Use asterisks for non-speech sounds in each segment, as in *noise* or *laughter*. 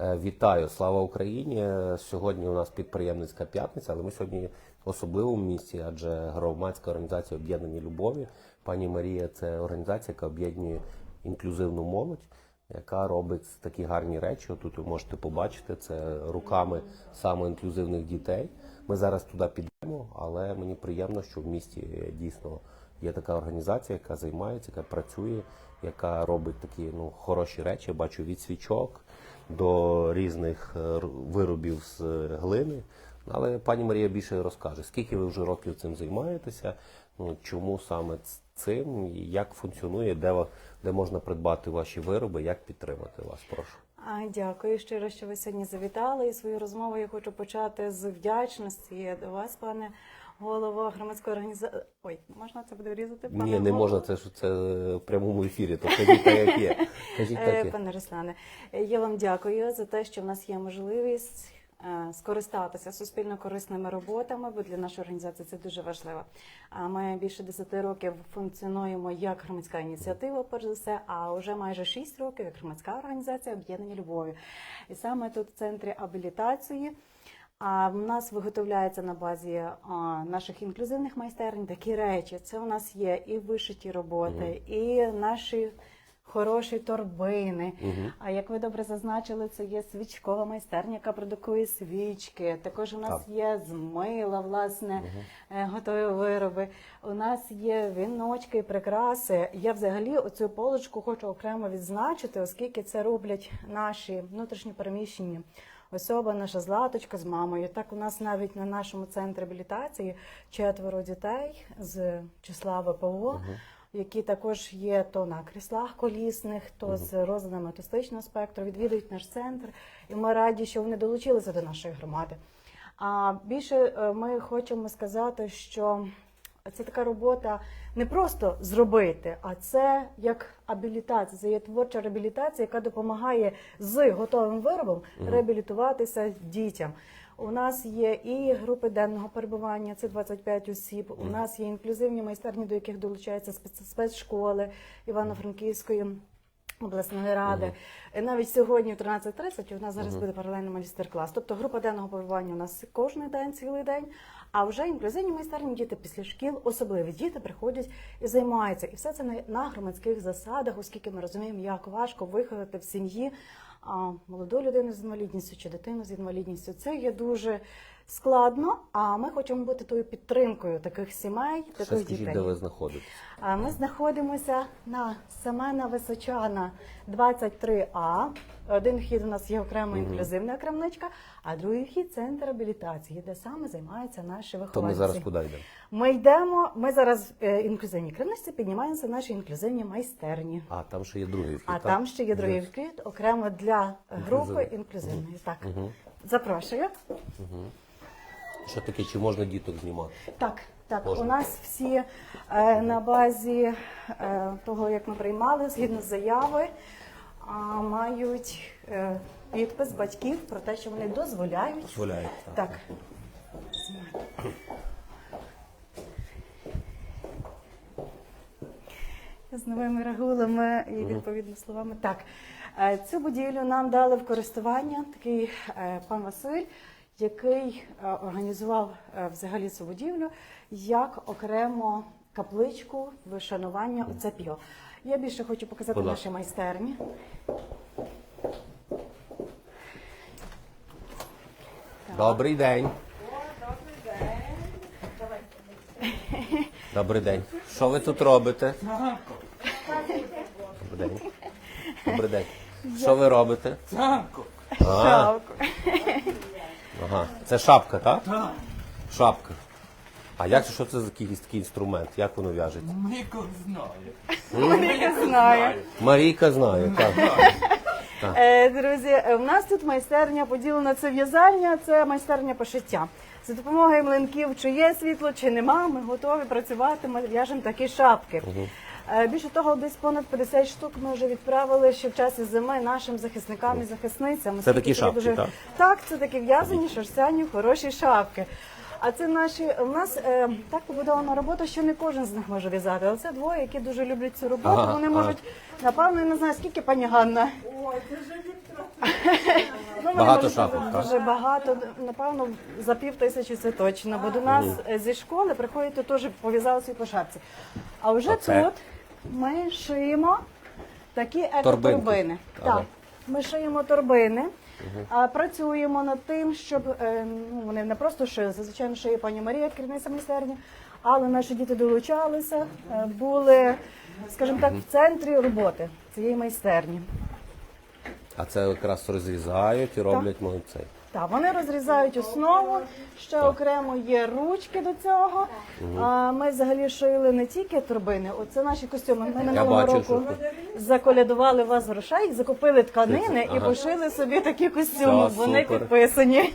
Е, Вітаю, слава Україні! Е, Сьогодні у нас підприємницька п'ятниця, але ми сьогодні в особливому місці, адже громадська організація Об'єднані Любові. Пані Марія це організація, яка об'єднує інклюзивну молодь, яка робить такі гарні речі. Тут ви можете побачити це руками саме інклюзивних дітей. Ми зараз туди підемо, але мені приємно, що в місті дійсно є така організація, яка займається, яка працює, яка робить такі ну хороші речі. Я бачу від свічок до різних е, виробів з е, глини. Але пані Марія більше розкаже, скільки ви вже років цим займаєтеся, ну чому саме цим, як функціонує, де, де можна придбати ваші вироби, як підтримати вас, прошу. А, Дякую щиро, що ви сьогодні завітали. І свою розмову я хочу почати з вдячності до вас, пане голово громадської організації. Ой, можна це буде врізати? Пане Ні, не голово? можна, це ж це в прямому ефірі, то кажіть так, як є. Кажіть Е, так, як. Пане Руслане, е, я вам дякую за те, що в нас є можливість е, скористатися суспільно корисними роботами, бо для нашої організації це дуже важливо. А Ми більше 10 років функціонуємо як громадська ініціатива, перш за все, а вже майже 6 років як громадська організація об'єднання любові. І саме тут в центрі абілітації. А в нас виготовляється на базі а, наших інклюзивних майстерень такі речі. Це у нас є і вишиті роботи, і наші хороші торбини. А як ви добре зазначили, це є свічкова майстерня, яка продукує свічки. Також у нас Так. є з мила, власне, е, готові вироби. У нас є віночки, прикраси. Я взагалі оцю полочку хочу окремо відзначити, оскільки це роблять наші внутрішньо особа, наша златочка з мамою. Так у нас навіть на нашому центрі реабілітації четверо дітей з числа ВПО. Які також є то на кріслах колісних, то з розладами аутистичного спектру, відвідують наш центр, і ми раді, що вони долучилися до нашої громади. А більше е, ми хочемо сказати, що це така робота не просто зробити, а це як абілітація, це є творча реабілітація, яка допомагає з готовим виробом реабілітуватися дітям. У нас є і групи денного перебування, це 25 осіб. У нас є інклюзивні майстерні, до яких долучаються спец- спецшколи Івано-Франківської. Обласної ради І навіть сьогодні, в 13.30, у нас зараз буде паралельний майстер-клас. Тобто група денного перебування у нас кожен день, цілий день. А вже інклюзивні майстерні діти після шкіл, особливі діти приходять і займаються. І все це на, громадських засадах, оскільки ми розуміємо, як важко виховати в сім'ї молоду людину з інвалідністю чи дитину з інвалідністю. Це є дуже складно. А ми хочемо бути тою підтримкою таких сімей, Ще скажіть, дітей. де ви знаходитесь? Ми знаходимося на Семена Височана 23А. Один вхід у нас є окрема інклюзивна крамничка, а другий вхід центр реабілітації, де саме займаються наші То вихованці. ми зараз куди йдемо? Ми йдемо. Ми зараз в е, інклюзивній крамничці піднімаємося в наші інклюзивні майстерні. А там ще є другий вхід. А так? там ще є другий вхід окремо для групи Інклюзивний. інклюзивної. Так запрошую. Що таке, чи можна діток знімати? Так, так, Можна. у нас всі е, на базі е, того, як ми приймали, згідно з заяви, а, мають е, підпис батьків про те, що вони дозволяють. Дозволяють, так. Так. З новими регулами і відповідно словами. Так, е, цю будівлю нам дали в користування такий е, пан Василь, який е, організував е, взагалі цю будівлю як окремо капличку вишанування у ЦПІО. Я більше хочу показати Будь ласка. наші майстерні. Добрий день. Добрий день. Що ви тут робите? Добрий день. Добрий день. Що ви робите? Танко, А, ага. Це шапка, так? Шапка. А як що це за якийсь такий інструмент? Як воно в'яжеться? Мико знає. Я знаю. Марійка знає, так. Е, Друзі, е, в нас тут майстерня поділена це в'язання, це майстерня пошиття. За допомогою млинків, чи є світло, чи нема, ми готові працювати, ми в'яжемо такі шапки. Е, Більше того, десь понад 50 штук ми вже відправили ще в часі зими нашим захисникам і захисницям. Це такі Оскільки шапки, дуже... так? Так, це такі в'язані, шерстяні, хороші шапки. А це наші у нас е, так побудована робота, що не кожен з них може в'язати. Але це двоє, які дуже люблять цю роботу. Ага, Вони ага. можуть, напевно, я не знаю, скільки пані Ганна. *laughs* Ну, Багато можемо шапок, так? Дуже багато, напевно, за пів тисячі це точно. Бо до нас е, зі школи приходять теж пов'язалися по шапці. А вже Оце? тут ми шиємо такі Торбинки. екоторбини. Ага. Так, ми шиємо торбини, а працюємо над тим, щоб е, ну, вони не просто шили, звичайно, є пані Марія, керівниця майстерні, але наші діти долучалися, е, були, скажімо так, в центрі роботи цієї майстерні. А це якраз розрізають і роблять цей. Так, вони розрізають основу, ще окремо є ручки до цього. А ми взагалі шили не тільки турбини, оце наші костюми. Ми минулого бачу, року заколядували вас грошей, закупили тканини і Ага. пошили собі такі костюми. Все, Вони супер. підписані.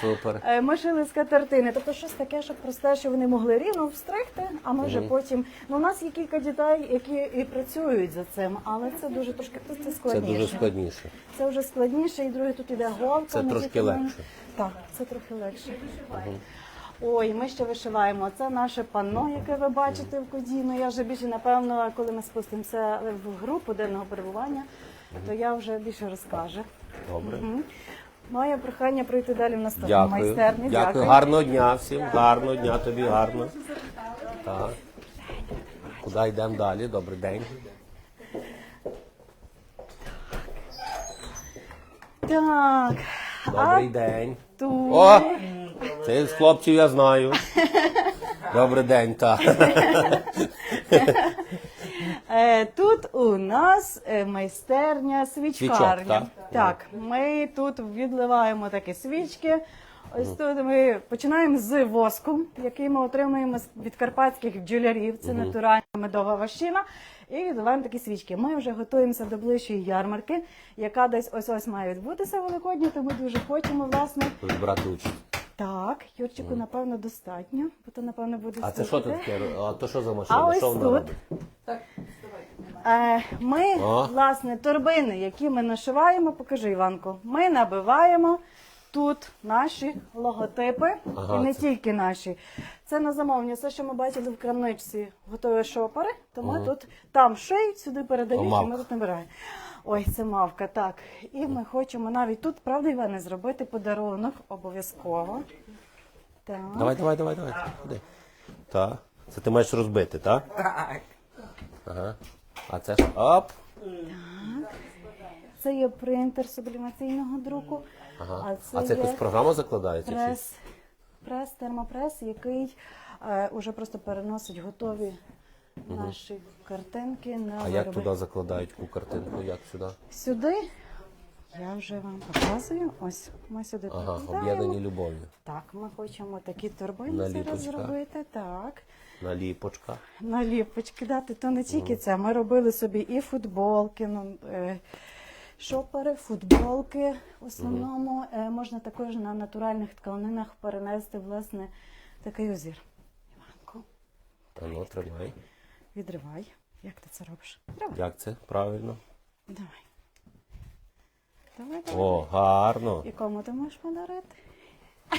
Супер. Е, Ми шили з катертини, тобто щось таке, щоб просте, що вони могли рівно встригти, а ми вже потім. Ну, у нас є кілька дітей, які і працюють за цим, але це дуже трошки це Це складніше. дуже складніше. Це вже складніше, і друге тут іде голка. Це трошки легше. Так, це трохи легше. Ой, ми ще вишиваємо. Це наше панно, яке ви бачите в Кодіно. Я вже більше, напевно, коли ми спустимося в групу денного перебування, то я вже більше розкажу. Добре. Мгм. Моє прохання пройти далі в наступну Дякую. майстерню. Дякую. Гарного дня всім. Гарного дня тобі, гарно. Так. Куди йдемо далі? Добрий день. Так. Добрий день. О! Це з хлопців я знаю. Добрий день, так. е, тут у нас е, майстерня свічкарня. Свічок, так? так, ми тут відливаємо такі свічки. Ось тут ми починаємо з воску, який ми отримуємо з- від карпатських бджолярів. Це натуральна медова ващина. І відливаємо такі свічки. Ми вже готуємося до ближчої ярмарки, яка десь ось ось має відбутися великодня, тому дуже хочемо, власне. Брати участь. Так, Юрчику, напевно, достатньо, бо то, напевно, буде А це що слухати. таке? А то що за А ось Що тут робить? Е, Ми, О. власне, торбини, які ми нашиваємо, покажи Іванко, ми набиваємо тут наші логотипи, Ага, і не це- тільки наші. Це на замовлення. Все, що ми бачили в крамничці, готові шопери, то ми тут там шиють, сюди передають, і ми тут набираємо. Ой, це мавка, так. І ми хочемо навіть тут, правда, Іване, зробити подарунок обов'язково. Так. Давай, давай, давай, давай. Ходи. Так. Це ти маєш розбити, так? Так. Ага. А це ж оп. Це є принтер сублімаційного друку. Ага. А це, А це є... якось програма закладається? Прес, прес, термопрес, який е, уже просто переносить готові наші картинки на А як вироби. туди закладають яку картинку? Як сюди? Сюди я вже вам показую. Ось ми сюди Ага, прикладаємо. об'єднані любов'ю. Так, ми хочемо такі торбини Наліпочка. зараз зробити. Так. Наліпочка. Наліпочки дати, то не тільки це. Ми робили собі і футболки, ну, е, шопери, футболки. В основному е, можна також на натуральних тканинах перенести власне такий узір. Іванко, А ну, тримай. відривай. Як ти це робиш? Давай, Як це? Правильно. давай. Давай, давай. О, гарно. І кому ти можеш подарити?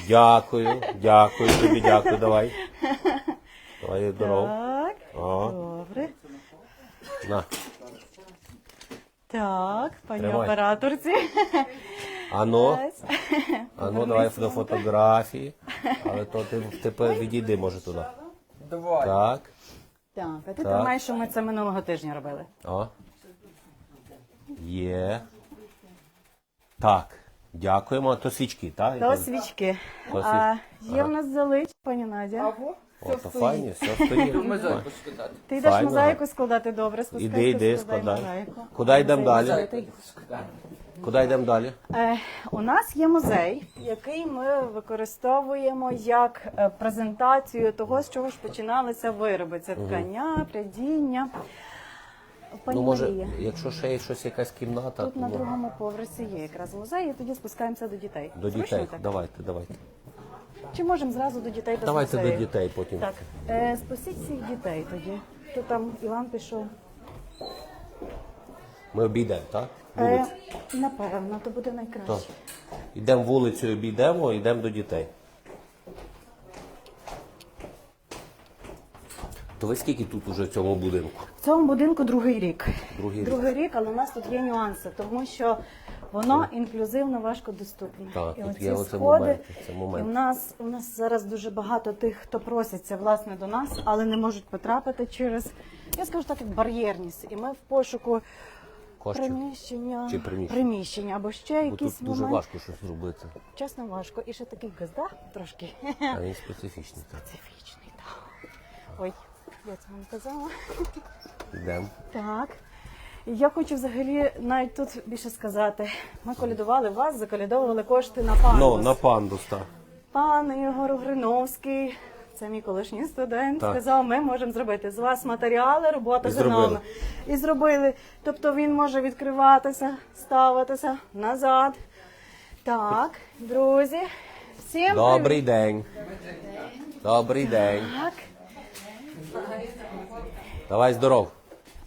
Дякую, дякую тобі, дякую, давай. *laughs* Давай здоров. Так, О. добре. На. Так, пані Тримай. операторці. Ану, Ось. ану, давай до фотографії. Але то ти тепер відійди, може, туди. Давай. Так. Так, а ти Так. тримаєш, що ми це минулого тижня робили. О. Є. Так. Дякуємо. То свічки, так? До свічки. То А, є в нас залич, пані Надя. О, то файні, все стоїть. Мозаїку скидати. Ти йдеш Файно. мозаїку складати добре, спускайся, Іди, іди, складай мозаїку. Куди йдемо далі? Мозаїку. Куди йдемо далі? Е, у нас є музей, який ми використовуємо як е, презентацію того, з чого ж починалися вироби. Це ткання, прядіння. Пані Ну, може, Марія, якщо ще є щось якась кімната, тут то на може- другому поверсі є якраз музей, і тоді спускаємося до дітей. до Зручно дітей. так? Давайте, давайте. Чи можемо зразу до дітей до Давайте музею? до дітей потім. Так, е, спустіть всіх дітей тоді. То там Іван пішов. Ми обійдемо, так? Е, Вулицю. напевно, то буде найкраще. Йдемо вулицю, обійдемо, йдемо до дітей. То ви скільки тут уже в цьому будинку? В цьому будинку. Другий рік. другий рік, але у нас тут є нюанси, тому що Воно інклюзивно важкодоступне. Так, і тут є оце сходи, момент, це і момент. в нас у нас зараз дуже багато тих, хто проситься власне до нас, але не можуть потрапити через, я скажу так, як бар'єрність. І ми в пошуку Коштів. приміщення, Чи приміщення? приміщення або ще Бо якісь тут дуже моменти. важко щось зробити. Чесно, важко. І ще такий газда трошки А він специфічний. Так. специфічний. Так. Ой, я це вам казала. Йдемо. Так. Я хочу взагалі навіть тут більше сказати. Ми колядували вас, заколядовували кошти на пандус. Ну, на пандус, так. Пан Ігор Гриновський, це мій колишній студент, Так. сказав, ми можемо зробити з вас матеріали, робота І за зробили. нами. І зробили. Тобто він може відкриватися, ставитися назад. Так, друзі, всім Добрий день. Добрий день. Так. Давай здоров.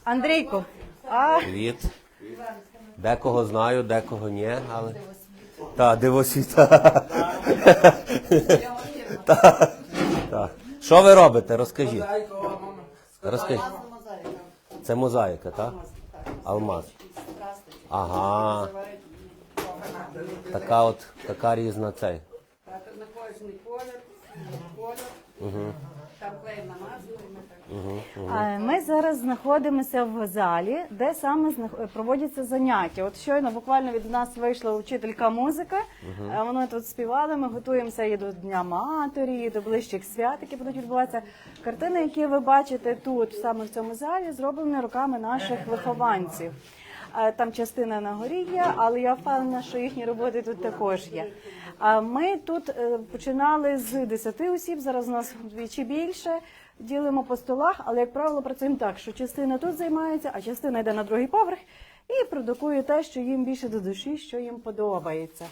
Андрійку, а Привіт. Декого знаю, декого ні, але. Так, дивосвіта. Так. Так. Що ви робите? Розкажіть. Розкажіть. Це мозаїка, так? Алмаз. Ага. Така от, така різна цей. Так, на кожний колір, колір, там клей намазуємо. Так. Ми зараз знаходимося в залі, де саме знах- проводяться заняття. От щойно буквально від нас вийшла вчителька музики. Е, Вони тут співали. Ми готуємося і до Дня матері, і до ближчих свят, які будуть відбуватися. Картини, які ви бачите тут, саме в цьому залі, зроблені руками наших вихованців. Е, Там частина на горі є, але я впевнена, що їхні роботи тут також є. А Ми тут е, починали з 10 осіб, зараз у нас вдвічі більше. Ділимо по столах, але як правило працюємо так, що частина тут займається, а частина йде на другий поверх і продукує те, що їм більше до душі, що їм подобається.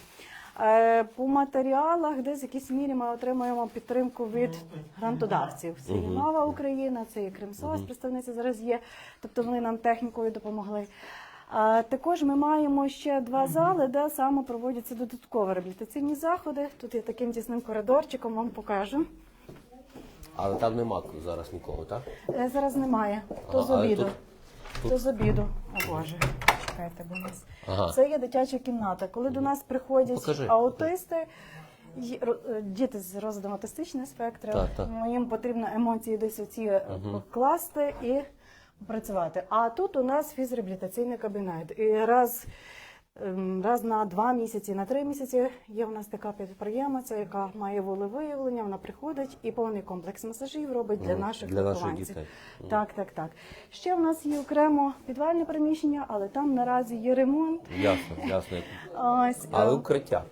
Е, По матеріалах, десь в якійсь мірі ми отримуємо підтримку від грантодавців. Це і Нова Україна, це і Кримсос, представниця зараз є. Тобто вони нам технікою допомогли. А також ми маємо ще два зали, де саме проводяться додаткові реабілітаційні заходи. Тут є таким тісним коридорчиком, вам покажу. Але там нема зараз нікого, так? Е, Зараз немає. То Ага, з але обіду. тут- То з обіду. О Боже, чекайте, бо у нас. Ага. Це є дитяча кімната. Коли до нас приходять Покажи. аутисти, й- ро- е, діти з розладом аутистичного спектру, Так, так. ну, їм потрібно емоції десь оці е, покласти і працювати. А тут у нас фізреабілітаційний кабінет. І раз. Ем, Раз на два місяці, на три місяці є у нас така підприємиця, яка має волевиявлення, вона приходить і повний комплекс масажів робить для наших для наших дітей. Так, так, так. Ще в нас є окремо підвальне приміщення, але там наразі є ремонт. Ясно, ясно. Ось Але е, укриття.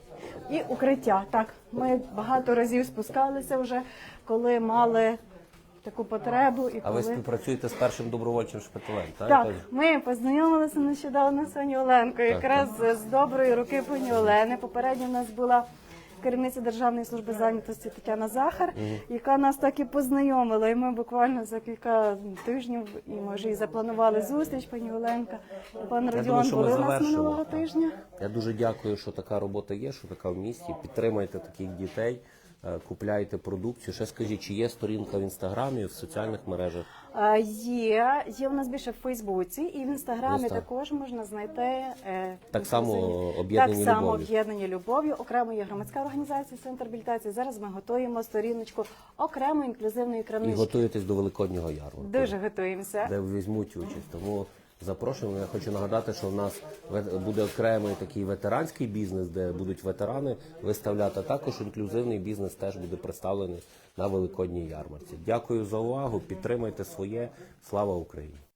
і укриття. Так, ми багато разів спускалися вже, коли мали таку потребу. І А ви коли... співпрацюєте з першим добровольчим шпиталем, так? Так, ми познайомилися нещодавно з пані Оленкою, Так, якраз з доброї руки пані Олени. Попередньо в нас була керівниця Державної служби зайнятості Тетяна Захар, яка нас так і познайомила. І ми буквально за кілька тижнів і може і запланували зустріч. Пані Оленка, пан думаю, Родіон що ми були у нас завершимо. минулого тижня. Я дуже дякую, що така робота є, що така в місті. Підтримайте таких дітей, е, купляйте продукцію. Ще скажіть, чи є сторінка в інстаграмі, в соціальних мережах? Е, Є, є у нас більше в Фейсбуці, і в інстаграмі так. також можна знайти е, Так само інклюзивні- «Об'єднані так само любов'ю». об'єднані любов'ю. Окремо є громадська організація Центр реабілітації. Зараз ми готуємо сторіночку окремо інклюзивної І крамнички. готуєтесь до великоднього ярмарку, Дуже готуємося. де візьмуть участь. Тому запрошуємо. Я хочу нагадати, що в нас буде окремий такий ветеранський бізнес, де будуть ветерани виставляти. Також інклюзивний бізнес теж буде представлений на великодній ярмарці. Дякую за увагу. Підтримайте своє. Слава Україні!